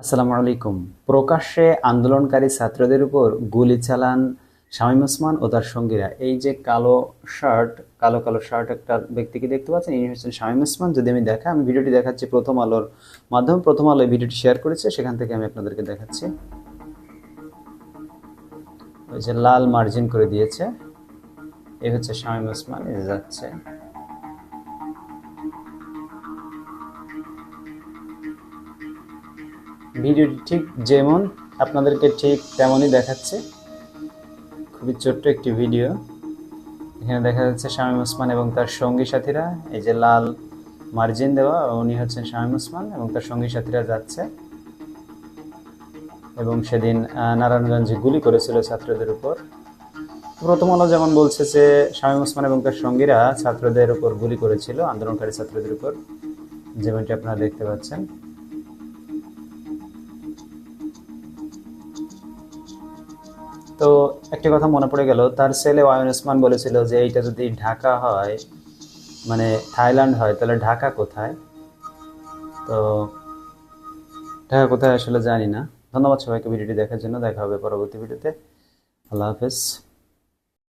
আসসালামু আলাইকুম। প্রকাশ্যে আন্দোলনকারী ছাত্রদের উপর গুলি চালান শামীম ওসমান ও তার সঙ্গীরা। এই যে কালো শার্ট কালো কালো শার্ট একটা ব্যক্তিকে দেখতে পাচ্ছেন? ইনি হচ্ছেন শামীম ওসমান। যদি আমি দেখা, আমি ভিডিওটি দেখাচ্ছি প্রথম আলোর মাধ্যমে, প্রথম আলো এই ভিডিওটি শেয়ার করেছে, সেখান থেকে আমি আপনাদেরকে দেখাচ্ছি। ওই যে লাল মার্জিন করে দিয়েছে। এই হচ্ছে শামীম ওসমান যাচ্ছে। ভিডিওটি ঠিক যেমন আপনাদেরকে ঠিক তেমনই দেখাচ্ছে। খুবই ছোট্ট একটি ভিডিও। এখানে দেখা যাচ্ছে শামীম ওসমান এবং তার সঙ্গী সাথীরা, এই যে লাল মার্জিন দেওয়া, উনি হচ্ছেন শামীম ওসমান এবং তার সঙ্গী সাথীরা যাচ্ছে। এবং সেদিন নারায়ণগঞ্জে গুলি করেছিল ছাত্রদের উপর। প্রথম আলো যেমন বলছে যে শামীম ওসমান এবং তার সঙ্গীরা ছাত্রদের উপর গুলি করেছিল, আন্দোলনকারী ছাত্রদের উপর। যেমনটি আপনারা দেখতে পাচ্ছেন। তো একটি কথা মনে পড়ে গেল, তার ছেলে ওয়ায়ন ওসমান বলেছিল যে এইটা যদি ঢাকা হয় মানে থাইল্যান্ড হয়, তাহলে ঢাকা কোথায়? তো ঢাকা কোথায় আসলে জানি না। ধন্যবাদ সবাইকে ভিডিওটি দেখার জন্য। দেখা হবে পরবর্তী ভিডিওতে। আল্লাহ হাফেজ।